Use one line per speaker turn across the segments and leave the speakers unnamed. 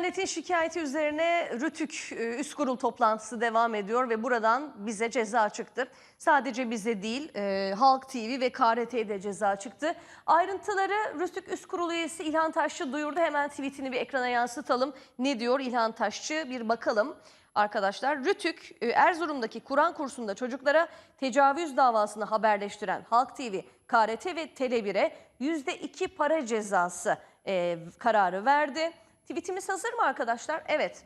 Diyanet'in şikayeti üzerine Rütük e, Üst Kurul toplantısı devam ediyor ve buradan bize ceza çıktı. Sadece bize değil e, Halk TV ve KRT'ye de ceza çıktı. Ayrıntıları Rütük Üst Kurulu üyesi İlhan Taşçı duyurdu. Hemen tweetini bir ekrana yansıtalım. Ne diyor İlhan Taşçı bir bakalım. Arkadaşlar Rütük e, Erzurum'daki Kur'an kursunda çocuklara tecavüz davasını haberleştiren Halk TV, KRT ve Tele1'e %2 para cezası e, kararı verdi. Tweetimiz hazır mı arkadaşlar? Evet.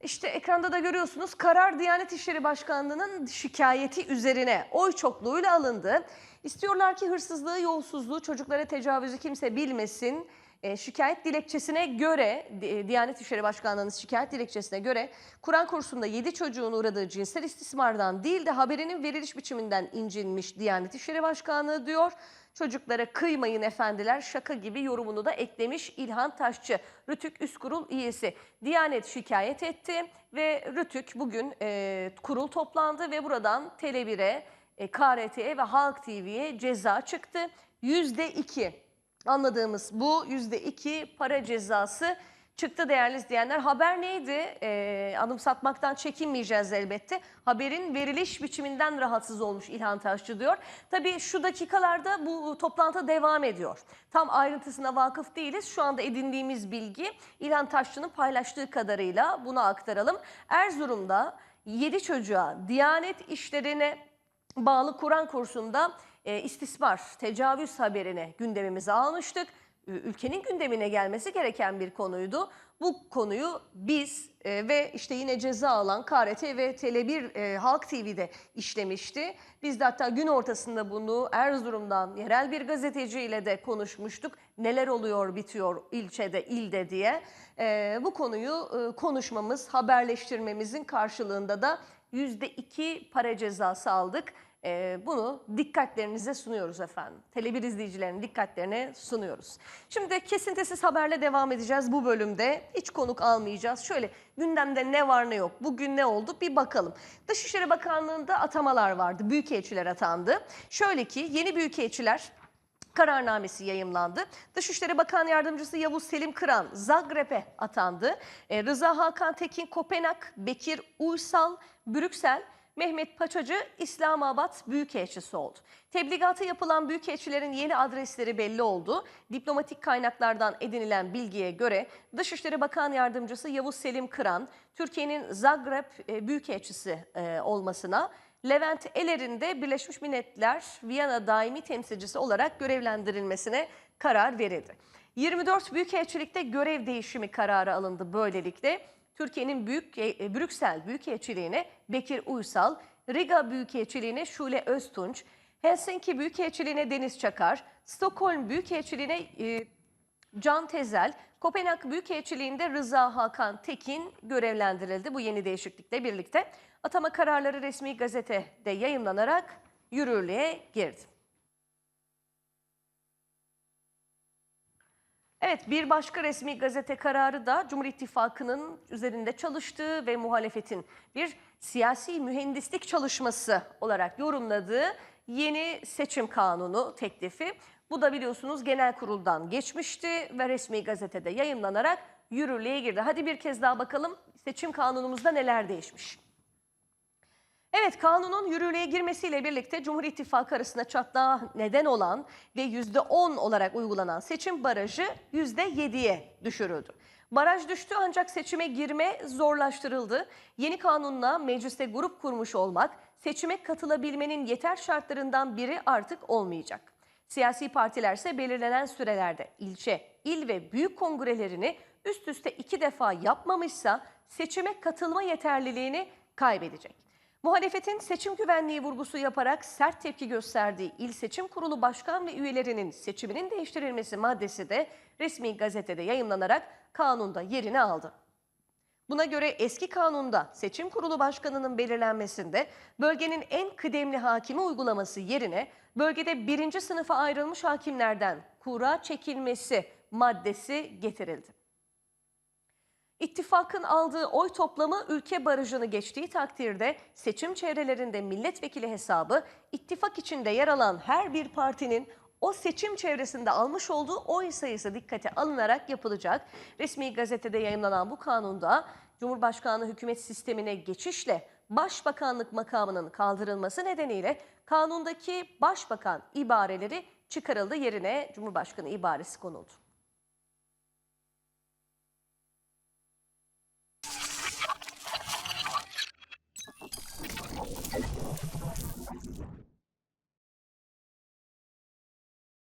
İşte ekranda da görüyorsunuz karar Diyanet İşleri Başkanlığı'nın şikayeti üzerine oy çokluğuyla alındı. İstiyorlar ki hırsızlığı, yolsuzluğu, çocuklara tecavüzü kimse bilmesin. E, şikayet dilekçesine göre, Di- Diyanet İşleri Başkanlığı'nın şikayet dilekçesine göre Kur'an kursunda 7 çocuğun uğradığı cinsel istismardan değil de haberinin veriliş biçiminden incinmiş Diyanet İşleri Başkanlığı diyor. Çocuklara kıymayın efendiler şaka gibi yorumunu da eklemiş İlhan Taşçı. Rütük Üst Kurul üyesi. Diyanet şikayet etti ve Rütük bugün e, kurul toplandı ve buradan Tele1'e, e, KRT'ye ve Halk TV'ye ceza çıktı. Yüzde iki anladığımız bu yüzde iki para cezası çıktı değerli izleyenler. Haber neydi? Ee, anımsatmaktan çekinmeyeceğiz elbette. Haberin veriliş biçiminden rahatsız olmuş İlhan Taşçı diyor. Tabii şu dakikalarda bu toplantı devam ediyor. Tam ayrıntısına vakıf değiliz. Şu anda edindiğimiz bilgi İlhan Taşçı'nın paylaştığı kadarıyla bunu aktaralım. Erzurum'da 7 çocuğa Diyanet işlerine bağlı Kur'an kursunda e, istismar, tecavüz haberini gündemimize almıştık. Ü- Ülkenin gündemine gelmesi gereken bir konuydu. Bu konuyu biz e, ve işte yine ceza alan KRT ve Tele1 e, Halk TV'de işlemişti. Biz de hatta gün ortasında bunu Erzurum'dan yerel bir gazeteciyle de konuşmuştuk. Neler oluyor bitiyor ilçede, ilde diye. E, bu konuyu e, konuşmamız, haberleştirmemizin karşılığında da %2 para cezası aldık. Ee, bunu dikkatlerinize sunuyoruz efendim. Tele1 izleyicilerinin dikkatlerine sunuyoruz. Şimdi kesintisiz haberle devam edeceğiz bu bölümde. Hiç konuk almayacağız. Şöyle gündemde ne var ne yok, bugün ne oldu bir bakalım. Dışişleri Bakanlığı'nda atamalar vardı. Büyükelçiler atandı. Şöyle ki yeni büyükelçiler kararnamesi yayımlandı. Dışişleri Bakan Yardımcısı Yavuz Selim Kıran Zagreb'e atandı. E, Rıza Hakan Tekin Kopenhag, Bekir Uysal Brüksel, Mehmet Paçacı İslamabad Büyükelçisi oldu. Tebligatı yapılan büyükelçilerin yeni adresleri belli oldu. Diplomatik kaynaklardan edinilen bilgiye göre Dışişleri Bakan Yardımcısı Yavuz Selim Kıran, Türkiye'nin Zagreb e, Büyükelçisi e, olmasına, Levent Eler'in de Birleşmiş Milletler Viyana daimi temsilcisi olarak görevlendirilmesine karar verildi. 24 Büyükelçilikte görev değişimi kararı alındı böylelikle. Türkiye'nin Büyük e, Brüksel Büyükelçiliğine Bekir Uysal, Riga Büyükelçiliğine Şule Öztunç, Helsinki Büyükelçiliğine Deniz Çakar, Stockholm Büyükelçiliğine e, Can Tezel, Kopenhag Büyükelçiliğinde Rıza Hakan Tekin görevlendirildi bu yeni değişiklikle birlikte. Atama kararları resmi gazetede yayımlanarak yürürlüğe girdi. Evet bir başka resmi gazete kararı da Cumhur İttifakı'nın üzerinde çalıştığı ve muhalefetin bir siyasi mühendislik çalışması olarak yorumladığı yeni seçim kanunu teklifi. Bu da biliyorsunuz genel kuruldan geçmişti ve resmi gazetede yayımlanarak yürürlüğe girdi. Hadi bir kez daha bakalım seçim kanunumuzda neler değişmiş. Evet kanunun yürürlüğe girmesiyle birlikte Cumhur İttifakı arasında çatlağa neden olan ve %10 olarak uygulanan seçim barajı %7'ye düşürüldü. Baraj düştü ancak seçime girme zorlaştırıldı. Yeni kanunla mecliste grup kurmuş olmak seçime katılabilmenin yeter şartlarından biri artık olmayacak. Siyasi partiler ise belirlenen sürelerde ilçe, il ve büyük kongrelerini üst üste iki defa yapmamışsa seçime katılma yeterliliğini kaybedecek. Muhalefetin seçim güvenliği vurgusu yaparak sert tepki gösterdiği İl Seçim Kurulu Başkan ve üyelerinin seçiminin değiştirilmesi maddesi de resmi gazetede yayımlanarak kanunda yerini aldı. Buna göre eski kanunda seçim kurulu başkanının belirlenmesinde bölgenin en kıdemli hakimi uygulaması yerine bölgede birinci sınıfa ayrılmış hakimlerden kura çekilmesi maddesi getirildi. İttifakın aldığı oy toplamı ülke barajını geçtiği takdirde seçim çevrelerinde milletvekili hesabı ittifak içinde yer alan her bir partinin o seçim çevresinde almış olduğu oy sayısı dikkate alınarak yapılacak. Resmi gazetede yayınlanan bu kanunda Cumhurbaşkanlığı hükümet sistemine geçişle başbakanlık makamının kaldırılması nedeniyle kanundaki başbakan ibareleri çıkarıldı yerine Cumhurbaşkanı ibaresi konuldu.